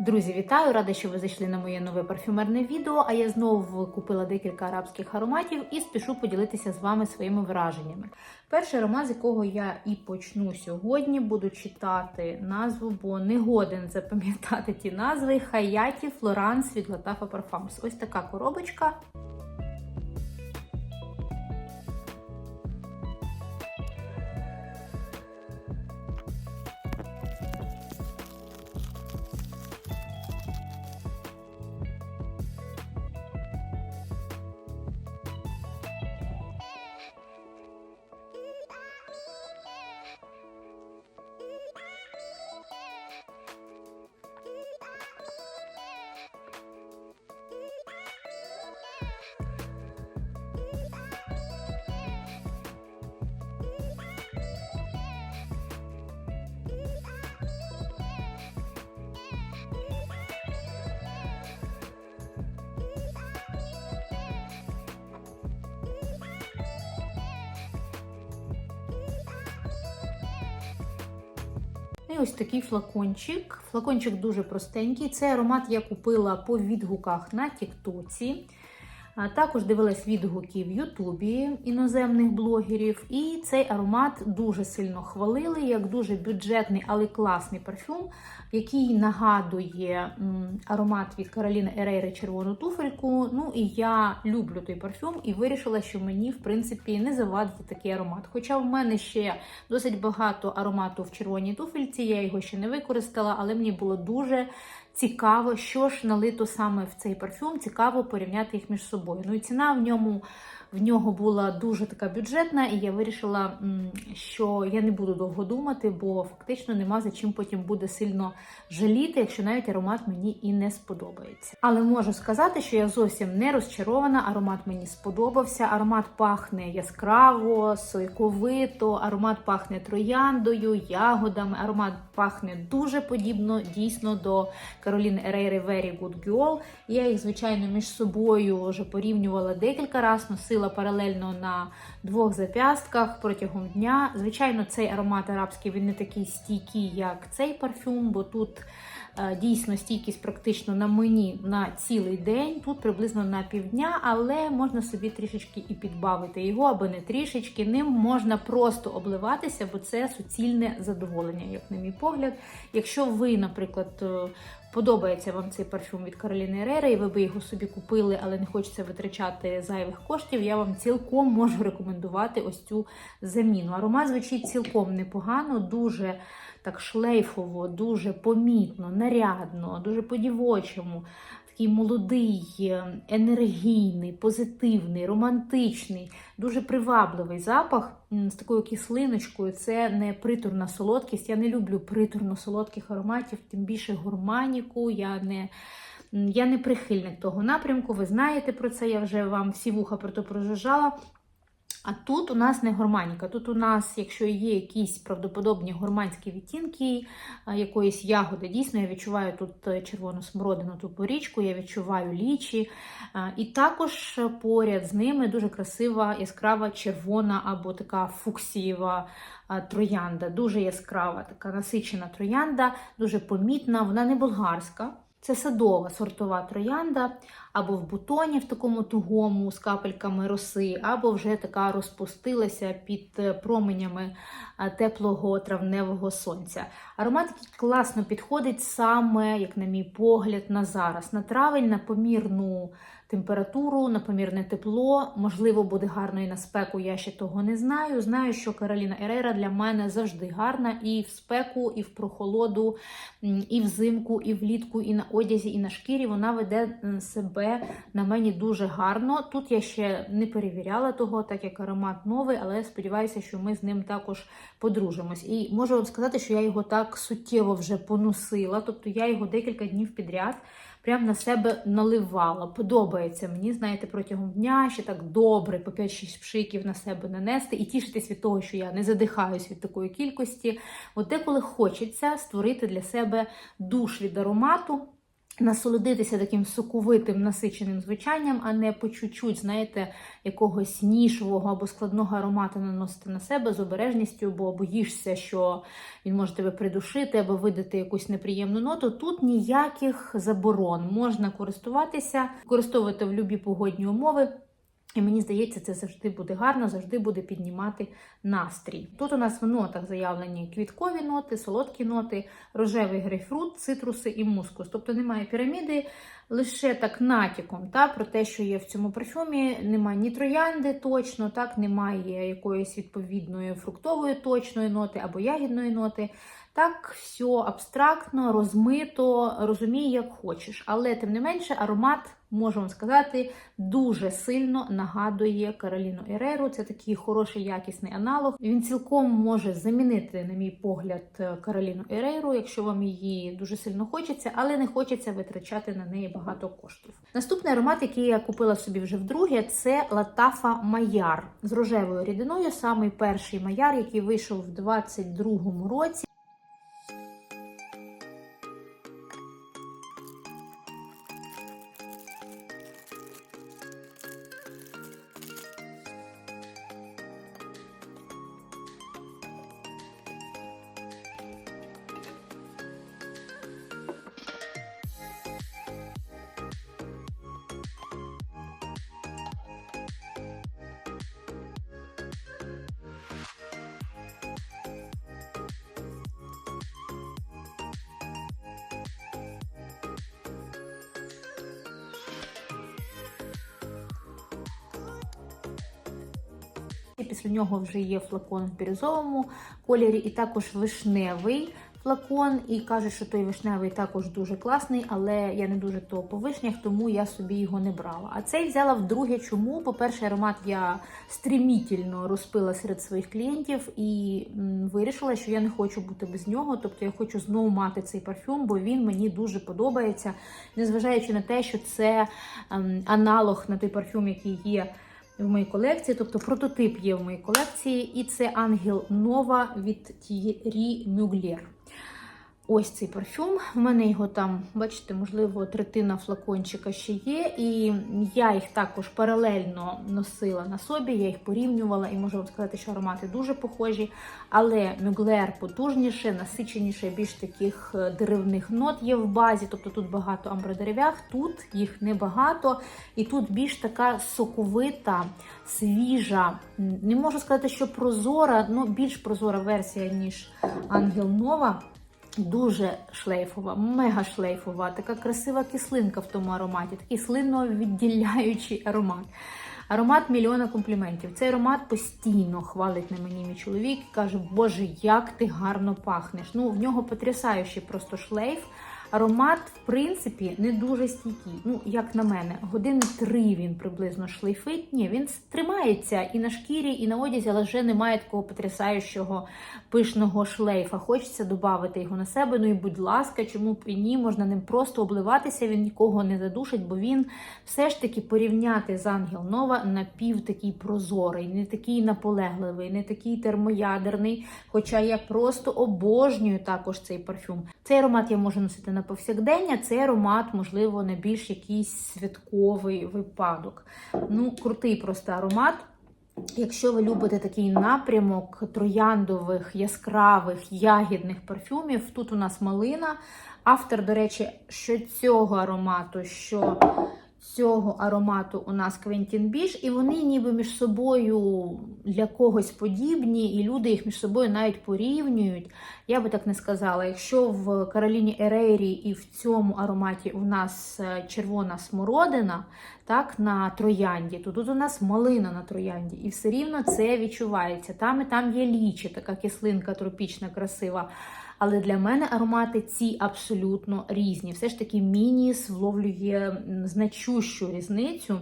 Друзі, вітаю! Рада, що ви зайшли на моє нове парфюмерне відео. А я знову купила декілька арабських ароматів і спішу поділитися з вами своїми враженнями. Перший аромат, з якого я і почну сьогодні, буду читати назву, бо не годен запам'ятати ті назви. Хаяті Флоранс від Латафа Парфамс. Ось така коробочка. Ось такий флакончик. Флакончик дуже простенький. Цей аромат я купила по відгуках на Тіктоці. Також дивилась відгуки в Ютубі іноземних блогерів. І цей аромат дуже сильно хвалили, як дуже бюджетний, але класний парфюм, який нагадує аромат від Кароліни Ерейри червону туфельку. Ну і я люблю той парфюм і вирішила, що мені, в принципі, не завадить такий аромат. Хоча в мене ще досить багато аромату в червоній туфельці, я його ще не використала, але мені було дуже цікаво, що ж налито саме в цей парфюм. Цікаво порівняти їх між собою. Ну і ціна в ньому. В нього була дуже така бюджетна, і я вирішила, що я не буду довго думати, бо фактично нема за чим потім буде сильно жаліти, якщо навіть аромат мені і не сподобається. Але можу сказати, що я зовсім не розчарована. Аромат мені сподобався. Аромат пахне яскраво, сойковито, аромат пахне трояндою, ягодами. Аромат пахне дуже подібно дійсно до Кароліни Ерейри Very Good Girl. Я їх, звичайно, між собою вже порівнювала декілька разів, носила паралельно на двох зап'ястках протягом дня. Звичайно, цей аромат арабський він не такий стійкий, як цей парфюм, бо тут е, дійсно стійкість практично на мені на цілий день, тут приблизно на півдня, але можна собі трішечки і підбавити його, або не трішечки. Ним можна просто обливатися, бо це суцільне задоволення, як на мій погляд. Якщо ви, наприклад, е, Подобається вам цей парфюм від Кароліни Ерери, і ви би його собі купили, але не хочеться витрачати зайвих коштів. Я вам цілком можу рекомендувати ось цю заміну. Аромат звучить цілком непогано, дуже так шлейфово, дуже помітно, нарядно, дуже по-дівочому. Такий молодий, енергійний, позитивний, романтичний, дуже привабливий запах з такою кислиночкою. Це не приторна солодкість. Я не люблю приторно солодких ароматів, тим більше гурманіку. Я не я не прихильник того напрямку. Ви знаєте про це, я вже вам всі вуха про то прожужжала. А тут у нас не гурманіка. Тут у нас, якщо є якісь правдоподобні гурманські відтінки якоїсь ягоди, дійсно я відчуваю тут е, червону смородину, ту порічку, я відчуваю лічі. І також поряд з ними дуже красива яскрава червона або така фуксієва троянда. Дуже яскрава, така насичена троянда, дуже помітна, вона не болгарська. Це садова сортова троянда, або в бутоні в такому тугому з капельками роси, або вже така розпустилася під е, променями е, теплого травневого сонця. Аромат класно підходить саме, як на мій погляд, на зараз. На травень, на помірну температуру, на помірне тепло. Можливо, буде гарно і на спеку, я ще того не знаю. Знаю, що Кароліна Ерера для мене завжди гарна і в спеку, і в прохолоду, і взимку, і влітку, і на одязі, і на шкірі. Вона веде себе на мені дуже гарно. Тут я ще не перевіряла того, так як аромат новий, але сподіваюся, що ми з ним також подружимось. І можу вам сказати, що я його так суттєво вже поносила, тобто я його декілька днів підряд. Прям на себе наливала. Подобається мені, знаєте, протягом дня ще так добре по 5-6 пшиків на себе нанести і тішитись від того, що я не задихаюсь від такої кількості. От деколи хочеться створити для себе душ від аромату. Насолодитися таким соковитим насиченим звучанням, а не по чуть-чуть, знаєте, якогось нішового або складного аромату наносити на себе з обережністю, бо боїшся, що він може тебе придушити або видати якусь неприємну ноту. Тут ніяких заборон можна користуватися, використовувати в любі погодні умови. І мені здається, це завжди буде гарно, завжди буде піднімати настрій. Тут у нас в нотах заявлені квіткові ноти, солодкі ноти, рожевий грейпфрут, цитруси і мускус. Тобто немає піраміди, лише так натяком та, про те, що є в цьому парфюмі. Немає ні троянди точно, так, немає якоїсь відповідної фруктової точної ноти або ягідної ноти. Так, все абстрактно, розмито, розумій, як хочеш. Але, тим не менше, аромат, можу вам сказати, дуже сильно нагадує Кароліну Ереру. Це такий хороший якісний аналог. Він цілком може замінити, на мій погляд, Кароліну Ереру, якщо вам її дуже сильно хочеться, але не хочеться витрачати на неї багато коштів. Наступний аромат, який я купила собі вже вдруге, це Латафа Маяр з рожевою рідиною. Самий перший маяр, який вийшов в 22-му році. Після нього вже є флакон в бірюзовому кольорі, і також вишневий флакон. І кажуть, що той вишневий також дуже класний, але я не дуже то по вишнях, тому я собі його не брала. А цей взяла вдруге. Чому? По-перше, аромат я стрімітельно розпила серед своїх клієнтів і вирішила, що я не хочу бути без нього. Тобто я хочу знову мати цей парфюм, бо він мені дуже подобається, незважаючи на те, що це ем, аналог на той парфюм, який є в моїй колекції, тобто прототип є в моїй колекції, і це Ангел Нова від Тірі Mugler. Ось цей парфюм. У мене його там, бачите, можливо, третина флакончика ще є. І я їх також паралельно носила на собі, я їх порівнювала і можу вам сказати, що аромати дуже похожі. Але Мюглер потужніше, насиченіше, більш таких е, деревних нот є в базі. Тобто тут багато амбродерев'ях, тут їх небагато. І тут більш така соковита, свіжа. Не можу сказати, що прозора, але більш прозора версія, ніж Ангел Нова. Дуже шлейфова, мега шлейфова, така красива кислинка в тому ароматі, такий слинно відділяючий аромат. Аромат мільйона компліментів. Цей аромат постійно хвалить на мені мій чоловік і каже, Боже, як ти гарно пахнеш. Ну, в нього потрясаючий просто шлейф. Аромат, в принципі, не дуже стійкий. Ну, як на мене, години три він приблизно шлейфить. Ні, він тримається і на шкірі, і на одязі, але вже немає такого потрясаючого пишного шлейфа. Хочеться додати його на себе. Ну і будь ласка, чому б і ні, можна ним просто обливатися, він нікого не задушить, бо він все ж таки порівняти з Ангел Нова напів такий прозорий, не такий наполегливий, не такий термоядерний. Хоча я просто обожнюю також цей парфюм. Цей аромат я можу носити на повсякдення, цей аромат, можливо, на більш якийсь святковий випадок. Ну, крутий просто аромат. Якщо ви любите такий напрямок трояндових, яскравих, ягідних парфюмів, тут у нас малина. Автор, до речі, що цього аромату, що цього аромату у нас Квентін Біш, і вони ніби між собою для когось подібні, і люди їх між собою навіть порівнюють. Я би так не сказала. Якщо в Кароліні Ерейрі і в цьому ароматі у нас е, червона смородина, так, на троянді, то тут у нас малина на троянді, і все рівно це відчувається. Там і там є лічі, така кислинка тропічна, красива. Але для мене аромати ці абсолютно різні. Все ж таки, Мініс вловлює значущу різницю.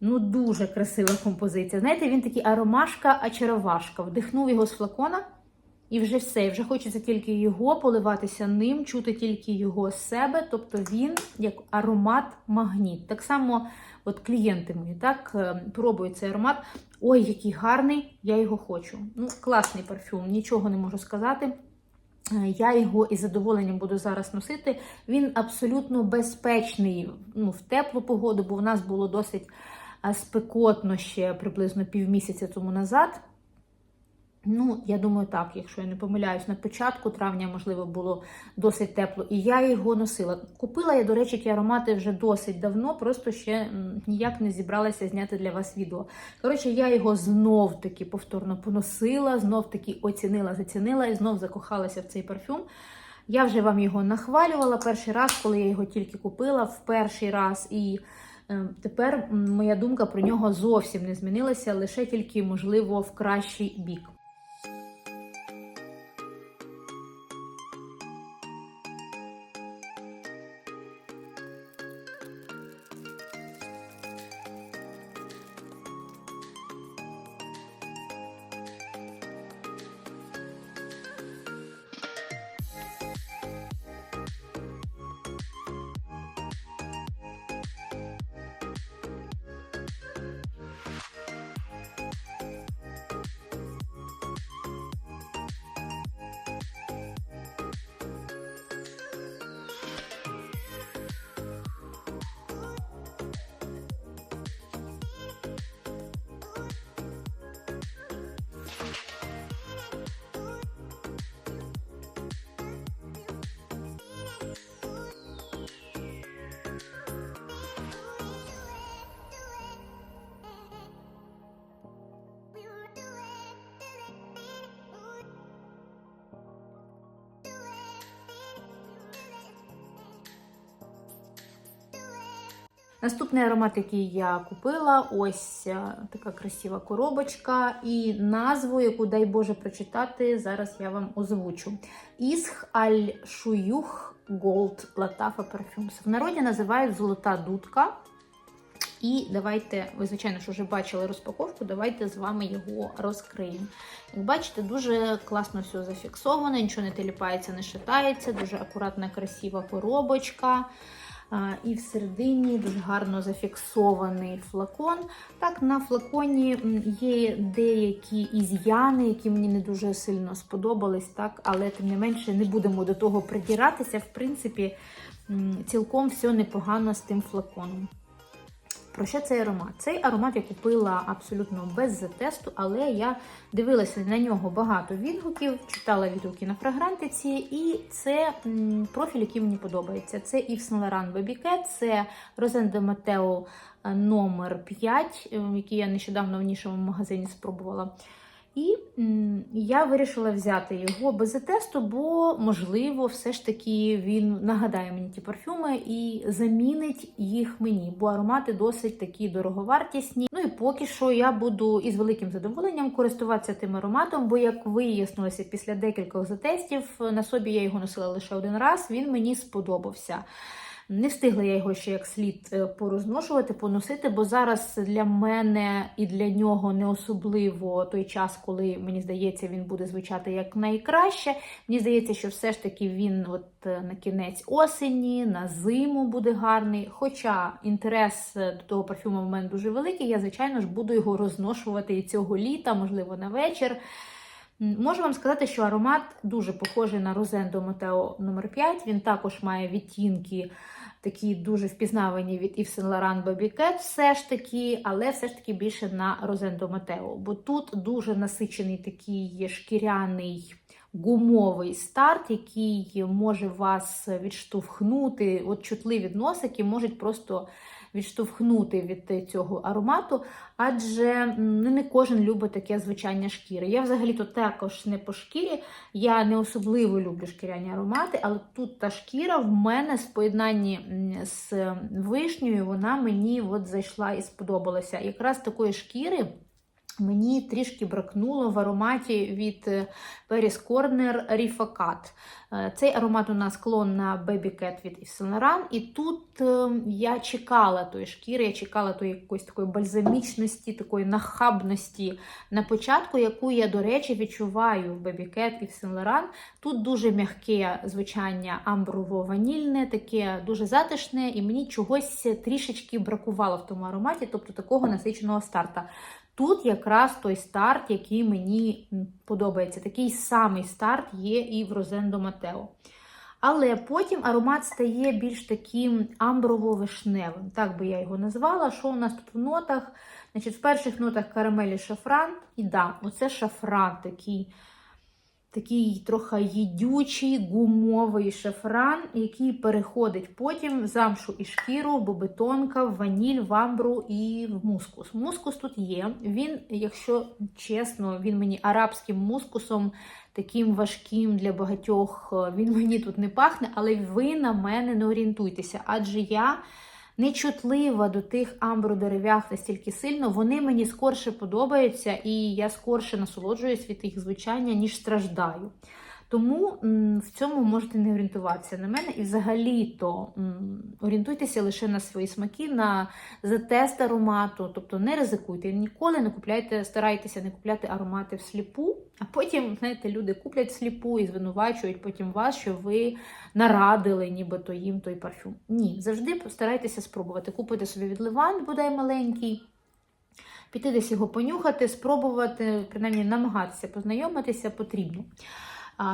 Ну, дуже красива композиція. Знаєте, він такий аромашка, очаровашка. Вдихнув його з флакона, і вже все. Вже хочеться тільки його поливатися ним, чути тільки його з себе. Тобто він як аромат-магніт. Так само, от клієнти мої так е, пробують цей аромат. Ой, який гарний, я його хочу. Ну, класний парфюм, нічого не можу сказати. Я його із задоволенням буду зараз носити. Він абсолютно безпечний ну, в теплу погоду, бо в нас було досить спекотно ще приблизно півмісяця тому назад. Ну, я думаю, так, якщо я не помиляюсь, на початку травня, можливо, було досить тепло, і я його носила. Купила я, до речі, ті аромати вже досить давно, просто ще ніяк не зібралася зняти для вас відео. Коротше, я його знов таки повторно поносила, знов таки оцінила, зацінила і знов закохалася в цей парфюм. Я вже вам його нахвалювала перший раз, коли я його тільки купила, в перший раз. І е, тепер моя думка про нього зовсім не змінилася, лише тільки, можливо, в кращий бік. Наступний аромат, який я купила, ось е, така красива коробочка, і назву, яку дай Боже прочитати, зараз я вам озвучу. Ісх аль шуюх Gold Латафа Parfums. В народі називають золота дудка. І давайте, ви, звичайно, що вже бачили розпаковку, давайте з вами його розкриємо. Як бачите, дуже класно все зафіксовано, нічого не теліпається, не шатається, дуже акуратна, красива коробочка. І всередині дуже гарно зафіксований флакон. Так, на флаконі є деякі із'яни, які мені не дуже сильно сподобались, так, але тим не менше не будемо до того придіратися. В принципі, цілком все непогано з тим флаконом. Про що цей аромат? Цей аромат я купила абсолютно без затесту, але я дивилася на нього багато відгуків, читала відгуки на фрагрантиці, і це профіль, який мені подобається. Це Yves Saint Laurent Baby Cat, це Rosen de Matteo е, номер 5, е, який я нещодавно в нішому магазині спробувала. І я вирішила взяти його без тесту, бо, можливо, все ж таки він нагадає мені ті парфюми і замінить їх мені, бо аромати досить такі дороговартісні. Ну і поки що я буду із великим задоволенням користуватися тим ароматом, бо, як вияснилося після декількох затестів, на собі я його носила лише один раз, він мені сподобався. Не встигла я його ще як слід е, порозношувати, поносити, бо зараз для мене і для нього не особливо той час, коли мені здається, він буде звучати як найкраще. Мені здається, що все ж таки він от е, на кінець осені, на зиму буде гарний. Хоча інтерес е, до того парфюму в мене дуже великий, я, звичайно ж, буду його розношувати і цього літа, можливо, на вечір. Можу вам сказати, що аромат дуже похожий на Розендо Матео номер 5 Він також має відтінки такі дуже впізнавані від Yves Saint Laurent Baby Cat, все ж таки, але все ж таки більше на Розендо Матео. Бо тут дуже насичений такий шкіряний гумовий старт, який може вас відштовхнути. От чутливі носики можуть просто відштовхнути від цього аромату, адже ну, не кожен любить таке звучання шкіри. Я взагалі-то також не по шкірі, я не особливо люблю шкіряні аромати, але тут та шкіра в мене з поєднанні з вишнею, вона мені от зайшла і сподобалася. Якраз такої шкіри. Мені трішки бракнуло в ароматі від е, Paris Corner Rifacat. Е, Цей аромат у нас клон на Baby Cat від Yves Saint Laurent. І тут е, я чекала тої шкіри, я чекала тої якоїсь такої бальзамічності, такої нахабності на початку, яку я, до речі, відчуваю в Baby Cat Yves Saint Laurent. Тут дуже м'яке звучання амброво-ванільне, таке дуже затишне, і мені чогось трішечки бракувало в тому ароматі, тобто такого насиченого старта. Тут якраз той старт, який мені подобається. Такий самий старт є і в Розендо Матео. Але потім аромат стає більш таким амброво-вишневим, так би я його назвала. Що у нас тут в нотах? Значить, В перших нотах карамелі шафран. І да, оце шафран такий такий трохи їдючий, гумовий шафран, який переходить потім в замшу і шкіру, бобетонка, в ваніль, в амбру і в мускус. Мускус тут є. Він, якщо чесно, він мені арабським мускусом, таким важким для багатьох, він мені тут не пахне, але ви на мене не орієнтуйтеся, адже я нечутлива до тих амбродерев'ях настільки сильно, вони мені скорше подобаються, і я скорше насолоджуюсь від їх звучання, ніж страждаю. Тому в цьому можете не орієнтуватися на мене. І взагалі-то орієнтуйтеся лише на свої смаки, на затест аромату. Тобто не ризикуйте, ніколи не купляйте, старайтеся не купляти аромати всліпу, а потім, знаєте, люди куплять всліпу і звинувачують потім вас, що ви нарадили, нібито їм той парфюм. Ні, завжди постарайтеся спробувати. Купити собі від Левант, бодай маленький. Піти десь його понюхати, спробувати, принаймні намагатися познайомитися потрібно.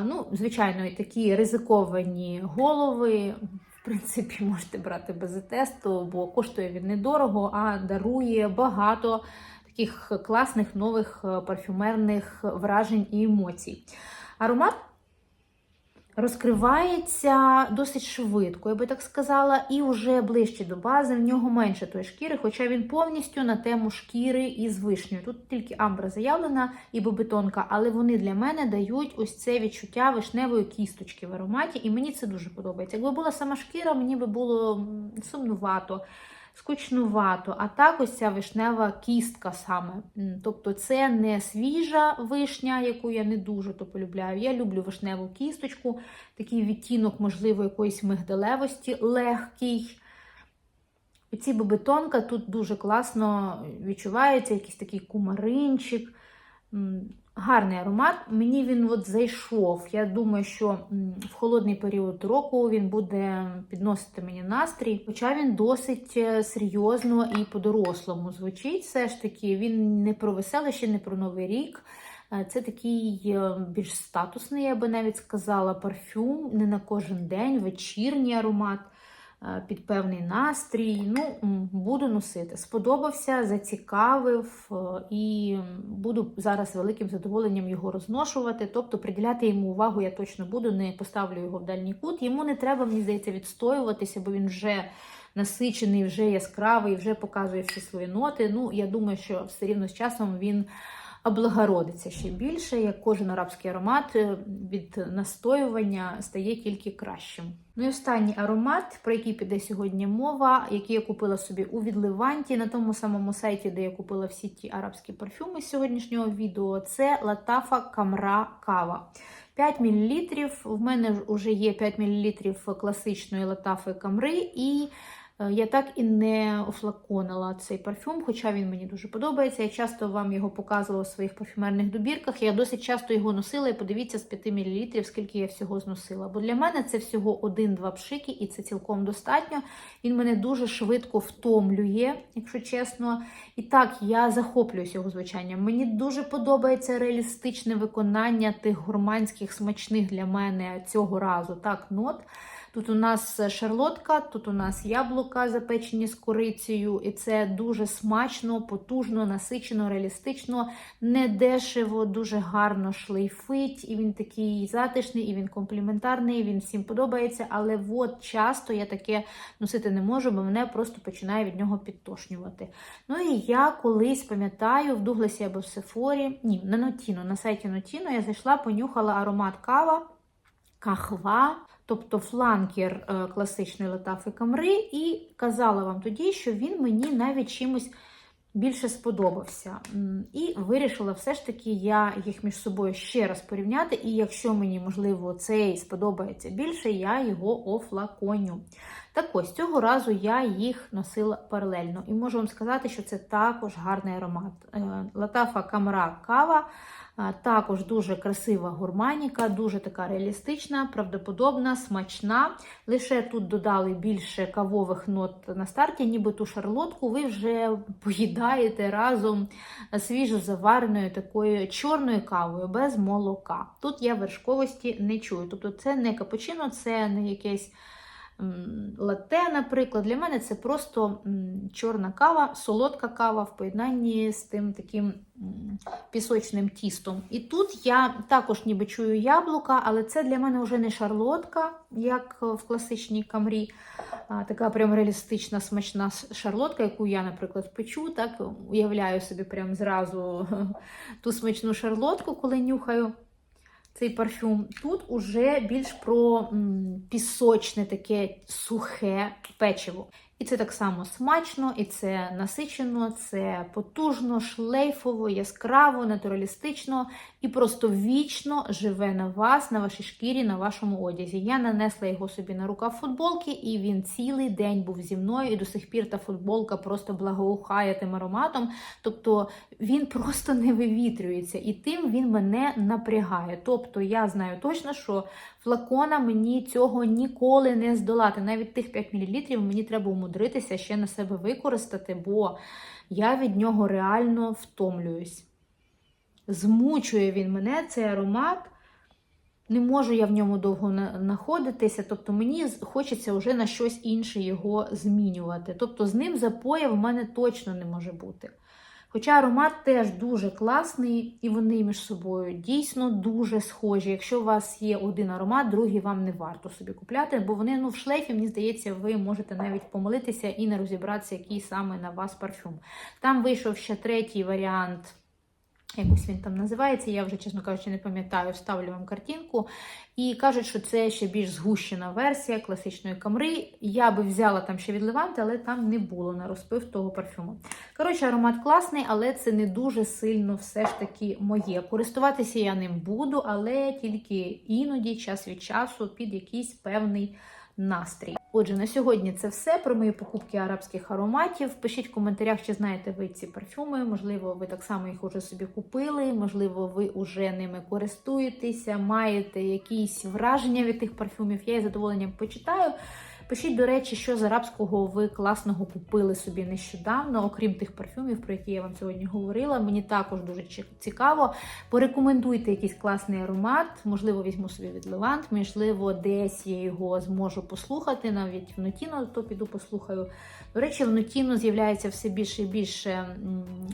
Ну, Звичайно, і такі ризиковані голови, в принципі, можете брати без тесту, бо коштує він недорого, а дарує багато таких класних нових е, парфюмерних вражень і емоцій. Аромат розкривається досить швидко, я би так сказала, і вже ближче до бази, в нього менше тої шкіри, хоча він повністю на тему шкіри із вишнею. Тут тільки амбра заявлена і бобетонка, але вони для мене дають ось це відчуття вишневої кісточки в ароматі, і мені це дуже подобається. Якби була сама шкіра, мені би було сумнувато. Скучнувато, а так ось ця вишнева кістка саме. Тобто це не свіжа вишня, яку я не дуже то полюбляю. Я люблю вишневу кісточку, такий відтінок, можливо, якоїсь мигдалевості, легкий. Оці бобетонка тут дуже класно відчувається, якийсь такий кумаринчик. Гарний аромат. Мені він от зайшов. Я думаю, що в холодний період року він буде підносити мені настрій. Хоча він досить е, серйозно і по-дорослому звучить. Все ж таки, він не про веселище, не про новий рік. Е, Це такий е, більш статусний, я би навіть сказала, парфюм, не на кожен день, вечірній аромат під певний настрій. Ну, буду носити. Сподобався, зацікавив е, і буду зараз великим задоволенням його розношувати. Тобто приділяти йому увагу я точно буду, не поставлю його в дальній кут. Йому не треба, мені здається, відстоюватися, бо він вже насичений, вже яскравий, вже показує всі свої ноти. Ну, я думаю, що все рівно з часом він облагородиться ще більше, як кожен арабський аромат е, від настоювання стає тільки кращим. Ну і останній аромат, про який піде сьогодні мова, який я купила собі у Відливанті на тому самому сайті, де я купила всі ті арабські парфюми з сьогоднішнього відео, це Латафа Камра Кава. 5 мл. В мене вже є 5 мл класичної латафи камри, і я так і не офлаконила цей парфюм, хоча він мені дуже подобається. Я часто вам його показувала в своїх парфюмерних добірках. Я досить часто його носила, і подивіться з 5 мл, скільки я всього зносила. Бо для мене це всього один-два пшики, і це цілком достатньо. Він мене дуже швидко втомлює, якщо чесно. І так, я захоплююсь його звучанням. Мені дуже подобається реалістичне виконання тих гурманських смачних для мене цього разу так нот. Тут у нас шарлотка, тут у нас яблука запечені з корицею, і це дуже смачно, потужно, насичено, реалістично, недешево, дуже гарно шлейфить. І він такий затишний, і він компліментарний, він всім подобається. Але от часто я таке носити не можу, бо мене просто починає від нього підтошнювати. Ну і я колись пам'ятаю в Дугласі або в Сефорі, ні, на Нотіно, на сайті Нотіно я зайшла, понюхала аромат кава, кахва. Тобто фланкер е, класичної латафи камри, і казала вам тоді, що він мені навіть чимось більше сподобався. І вирішила все ж таки я їх між собою ще раз порівняти. І якщо мені, можливо, цей сподобається більше, я його офлаконю. Так ось цього разу я їх носила паралельно. І можу вам сказати, що це також гарний аромат. Е, Латафа камра кава. Також дуже красива гурманіка, дуже така реалістична, правдоподобна, смачна. Лише тут додали більше кавових нот на старті, ніби ту шарлотку ви вже поїдаєте разом свіжо завареною такою чорною кавою без молока. Тут я вершковості не чую. Тобто це не капучино, це не якесь м, латте, наприклад. Для мене це просто чорна кава, солодка кава в поєднанні з тим таким пісочним тістом. І тут я також ніби чую яблука, але це для мене вже не шарлотка, як в класичній камрі. Така прям реалістична смачна шарлотка, яку я, наприклад, печу. Так уявляю собі прям зразу ту смачну шарлотку, коли нюхаю цей парфюм. Тут уже більш про м, пісочне, таке сухе печиво. І це так само смачно, і це насичено, це потужно, шлейфово, яскраво, натуралістично і просто вічно живе на вас, на вашій шкірі, на вашому одязі. Я нанесла його собі на рукав футболки, і він цілий день був зі мною, і до сих пір та футболка просто благоухає тим ароматом. Тобто він просто не вивітрюється, і тим він мене напрягає. Тобто я знаю точно, що флакона мені цього ніколи не здолати. Навіть тих 5 мл мені треба умудритися ще на себе використати, бо я від нього реально втомлююсь. Змучує він мене, цей аромат. Не можу я в ньому довго знаходитися, тобто мені хочеться вже на щось інше його змінювати. Тобто з ним запоя в мене точно не може бути. Хоча аромат теж дуже класний, і вони між собою дійсно дуже схожі. Якщо у вас є один аромат, другий вам не варто собі купляти, бо вони ну, в шлейфі, мені здається, ви можете навіть помилитися і не розібратися, який саме на вас парфюм. Там вийшов ще третій варіант. Якось він там називається, я вже, чесно кажучи, не пам'ятаю, вставлю вам картинку. І кажуть, що це ще більш згущена версія класичної камри. Я би взяла там ще від Леванти, але там не було на розпив того парфюму. Коротше, аромат класний, але це не дуже сильно все ж таки моє. Користуватися я ним буду, але тільки іноді, час від часу, під якийсь певний настрій. Отже, на сьогодні це все про мої покупки арабських ароматів. Пишіть в коментарях, чи знаєте ви ці парфюми. Можливо, ви так само їх уже собі купили, можливо, ви вже ними користуєтеся, маєте якісь враження від тих парфюмів. Я із задоволенням почитаю. Пишіть, до речі, що з арабського ви класного купили собі нещодавно, окрім тих парфюмів, про які я вам сьогодні говорила. Мені також дуже цікаво. Порекомендуйте якийсь класний аромат. Можливо, візьму собі від Левант, можливо, десь я його зможу послухати. Навіть в Нотіно, то піду послухаю. До речі, в Нотіно з'являється все більше і більше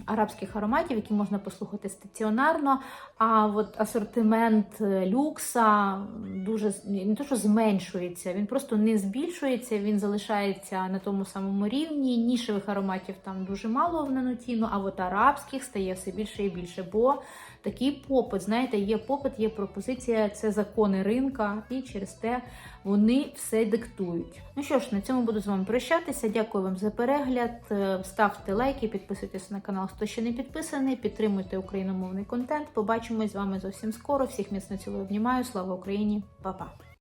арабських ароматів, які можна послухати стаціонарно. А от асортимент е, люкса дуже не то, що зменшується, він просто не збільшується, він залишається на тому самому рівні. Нішевих ароматів там дуже мало в нанотіну, а от арабських стає все більше і більше. Бо такий попит, знаєте, є попит, є пропозиція, це закони ринка, і через те вони все диктують. Ну що ж, на цьому буду з вами прощатися. Дякую вам за перегляд. Е, Ставте лайки, підписуйтесь на канал, хто ще не підписаний. Підтримуйте україномовний контент. Побачимось з вами зовсім скоро. Всіх міцно цілую, обнімаю. Слава Україні, Па-па!